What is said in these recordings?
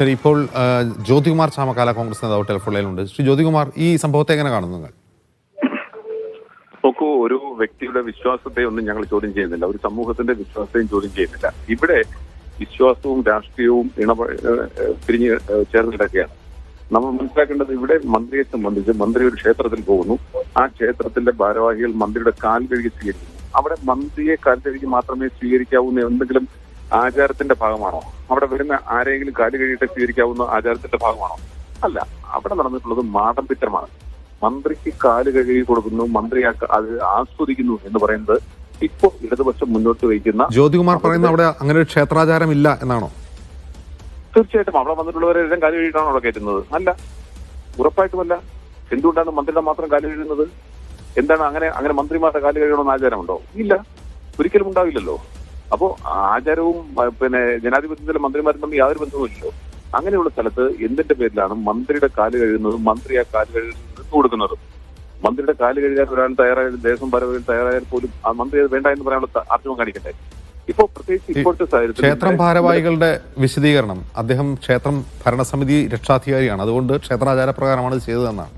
ശരി ഇപ്പോൾ ജ്യോതികുമാർ ചാമക്കാല കോൺഗ്രസ് നേതാവ് ടെലിഫോണിലുണ്ട്. ശ്രീ ജ്യോതികുമാർ ഈ സംഭവത്തെ എങ്ങനെ കാണുന്നു നിങ്ങൾ? നോക്കൂ ഒരു വ്യക്തിയുടെ വിശ്വാസത്തെ ഒന്നും ഞങ്ങൾ ചോദ്യം ചെയ്യുന്നില്ല. ഒരു സമൂഹത്തിന്റെ വിശ്വാസത്തെയും ചോദ്യം ചെയ്യുന്നില്ല. ഇവിടെ വിശ്വാസവും രാഷ്ട്രീയവും ഇണ പിരിഞ്ഞ് ചേർന്ന് കിടക്കുകയാണ് നമ്മൾ മനസ്സിലാക്കേണ്ടത് ഇവിടെ മന്ത്രിയെ സംബന്ധിച്ച് മന്ത്രി ഒരു ക്ഷേത്രത്തിൽ പോകുന്നു. ആ ക്ഷേത്രത്തിന്റെ ഭാരവാഹികൾ മന്ത്രിയുടെ കാൽ കഴുകി സ്വീകരിക്കുന്നു. അവിടെ മന്ത്രിയെ കാൽ കഴുകി മാത്രമേ സ്വീകരിക്കാവൂ എന്തെങ്കിലും ആചാരത്തിന്റെ ഭാഗമാണോ? അവിടെ വരുന്ന ആരെങ്കിലും കാലു കഴുകിയിട്ട് സ്വീകരിക്കാവുന്ന ആചാരത്തിന്റെ ഭാഗമാണോ? അല്ല. അവിടെ നടന്നിട്ടുള്ളത് മാടമ്പിത്തരമാണ് മന്ത്രിക്ക് കാൽ കഴുകി കൊടുക്കുന്നു മന്ത്രി അത് ആസ്വദിക്കുന്നു എന്ന് പറയുന്നത് ഇപ്പോ ഇടതുപക്ഷം മുന്നോട്ട് വയ്ക്കുന്ന ജ്യോതികുമാർ പറയുന്ന അവിടെ അങ്ങനെ ഒരു ക്ഷേത്രാചാരം ഇല്ല എന്നാണോ? തീർച്ചയായിട്ടും. അവിടെ വന്നിട്ടുള്ളവരെല്ലാം കാലു കഴുകിയിട്ടാണ് അവിടെ കയറ്റുന്നത്? അല്ല. ഉറപ്പായിട്ടുമല്ല. എന്തുകൊണ്ടാണ് മന്ത്രിയുടെ മാത്രം കാലു കഴുകുന്നത്? എന്താണ് അങ്ങനെ അങ്ങനെ മന്ത്രിമാരുടെ കാലു കഴുകണമെന്ന് ആചാരമുണ്ടോ? ഇല്ല. ഒരിക്കലും ഉണ്ടാവില്ലല്ലോ. അപ്പോ ആചാരവും പിന്നെ ജനാധിപത്യത്തിലെ മന്ത്രിമാരും തമ്മിൽ യാതൊരു ബന്ധവുമില്ലല്ലോ. അങ്ങനെയുള്ള സ്ഥലത്ത് എന്തിന്റെ പേരിലാണ് മന്ത്രിയുടെ കാൽ കഴുകുന്നതും മന്ത്രി ആ കാൽ കഴുകുന്നത് കൊടുക്കുന്നതും? മന്ത്രിയുടെ കാൽ കഴുകാൻ ഒരാൾ തയ്യാറായാലും ദേവസ്വം പരവയിൽ തയ്യാറായാൽ പോലും ആ മന്ത്രി അത് വേണ്ട എന്ന് പറയാനുള്ള ആർജവം കാണിക്കട്ടെ? ഇപ്പോ പ്രത്യേകിച്ച് ഇപ്പോഴത്തെ സാഹചര്യത്തിൽ ക്ഷേത്രം ഭാരവാഹികളുടെ വിശദീകരണം. അദ്ദേഹം ക്ഷേത്രം ഭരണസമിതി രക്ഷാധികാരിയാണ്. അതുകൊണ്ട് ക്ഷേത്രാചാര പ്രകാരമാണ് ചെയ്തതെന്നാണ്.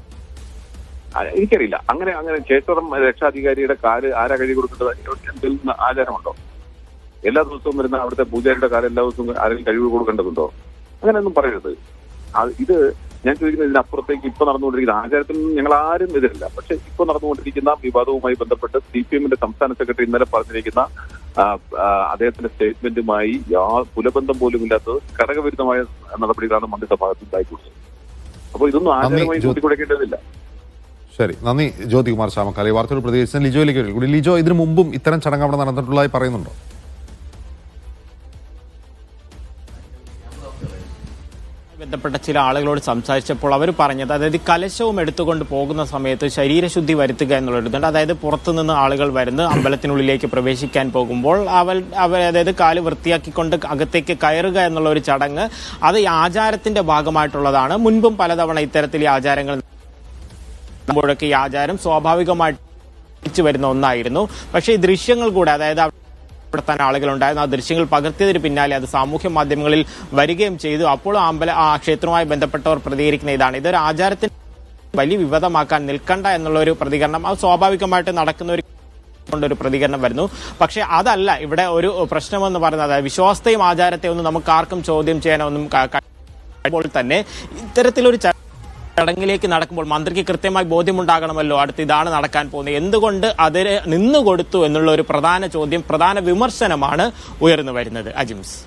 എനിക്കറിയില്ല. അങ്ങനെ അങ്ങനെ ക്ഷേത്രം രക്ഷാധികാരിയുടെ കാൽ ആരാ കഴുകി കൊടുക്കേണ്ടത്? എന്തെങ്കിലും ആചാരമുണ്ടോ? എല്ലാ ദിവസവും വരുന്ന അവിടുത്തെ പൂജാരിയുടെ കാലം എല്ലാ ദിവസവും ആരെങ്കിലും കഴിവ് കൊടുക്കേണ്ടതുണ്ടോ? അങ്ങനെയൊന്നും പറയരുത്. ഇത് ഞാൻ ചോദിക്കുന്നത് ഇതിനപ്പുറത്തേക്ക് ഇപ്പൊ നടന്നുകൊണ്ടിരിക്കുന്ന ആചാരത്തിൽ നിന്നും ഞങ്ങൾ ആരും എതിരില്ല. പക്ഷെ ഇപ്പൊ നടന്നുകൊണ്ടിരിക്കുന്ന വിവാദവുമായി ബന്ധപ്പെട്ട് സി പി എമ്മിന്റെ സംസ്ഥാന സെക്രട്ടറി ഇന്നലെ പറഞ്ഞിരിക്കുന്ന അദ്ദേഹത്തിന്റെ സ്റ്റേറ്റ്മെന്റുമായി യാ കുലബന്ധം പോലും ഇല്ലാത്തത് ഘടകവിരുദ്ധമായ നടപടികളാണ് മന്ത്രിസഭാഗത്ത് ഉണ്ടായിക്കൊടുത്തത് അപ്പോൾ ഇതൊന്നും ആചാരമായി ജ്യോതി. കൂട്ടിക്കുഴക്കേണ്ടതില്ല ശരി. നന്ദി ജ്യോതികുമാർ ശാമക്കാലി വാർത്തകൾ പ്രതികരിച്ചാൽ പ്രതികരിച്ച ലിജോയിലേക്ക് കൂടി ലിജോ ഇതിനു മുമ്പും ഇത്തരം ചടങ്ങ് അവിടെ നടന്നിട്ടുള്ളതായി പറയുന്നുണ്ടോ? ബന്ധപ്പെട്ട ചില ആളുകളോട് സംസാരിച്ചപ്പോൾ അവർ പറഞ്ഞത് അതായത് കലശവും എടുത്തുകൊണ്ട് പോകുന്ന സമയത്ത് ശരീരശുദ്ധി വരുത്തുക എന്നുള്ളൊരിതുണ്ട്. അതായത് പുറത്തുനിന്ന് ആളുകൾ വരുന്ന അമ്പലത്തിനുള്ളിലേക്ക് പ്രവേശിക്കാൻ പോകുമ്പോൾ അവൾ അവർ അതായത് കാൽ വൃത്തിയാക്കിക്കൊണ്ട് അകത്തേക്ക് കയറുക എന്നുള്ള ഒരു ചടങ്ങ് അത് ആചാരത്തിന്റെ ഭാഗമായിട്ടുള്ളതാണ്. മുൻപും പലതവണ ഇത്തരത്തിൽ ഈ ആചാരങ്ങൾ ഈ ആചാരം സ്വാഭാവികമായിട്ട് വരുന്ന ഒന്നായിരുന്നു. പക്ഷേ ഈ ദൃശ്യങ്ങൾ കൂടെ അതായത് തന്നെ ആളുകളുണ്ടായിരുന്നു. ആ ദൃശ്യങ്ങൾ പകർത്തിയതിന് പിന്നാലെ അത് സാമൂഹ്യ മാധ്യമങ്ങളിൽ വരികയും ചെയ്തു. അപ്പോൾ അമ്പല ആ ക്ഷേത്രവുമായി ബന്ധപ്പെട്ടവർ പ്രതികരിക്കുന്ന ഇതാണ്. ഇതൊരു ആചാരത്തിന് വലിയ വിവാദമാക്കാൻ നിൽക്കണ്ട എന്നുള്ള ഒരു പ്രതികരണം. അത് സ്വാഭാവികമായിട്ട് നടക്കുന്ന ഒരു കൊണ്ടൊരു പ്രതികരണം വരുന്നു. പക്ഷേ അതല്ല ഇവിടെ ഒരു പ്രശ്നമെന്ന് പറയുന്നത് വിശ്വാസത്തെയും ആചാരത്തെയും ഒന്നും നമുക്ക് ആർക്കും ചോദ്യം ചെയ്യാനൊന്നും കഴിയുമ്പോൾ തന്നെ ഇത്തരത്തിലൊരു ചടങ്ങിലേക്ക് നടക്കുമ്പോൾ മന്ത്രിക്ക് കൃത്യമായി ബോധ്യമുണ്ടാകണമല്ലോ അടുത്ത് ഇതാണ് നടക്കാൻ പോകുന്നത്. എന്തുകൊണ്ട് അതിന് നിന്നുകൊടുത്തു എന്നുള്ള ഒരു പ്രധാന ചോദ്യം പ്രധാന വിമർശനമാണ് ഉയർന്നു വരുന്നത്. അജിംസ്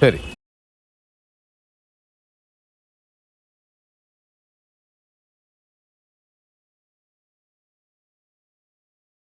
ശരി.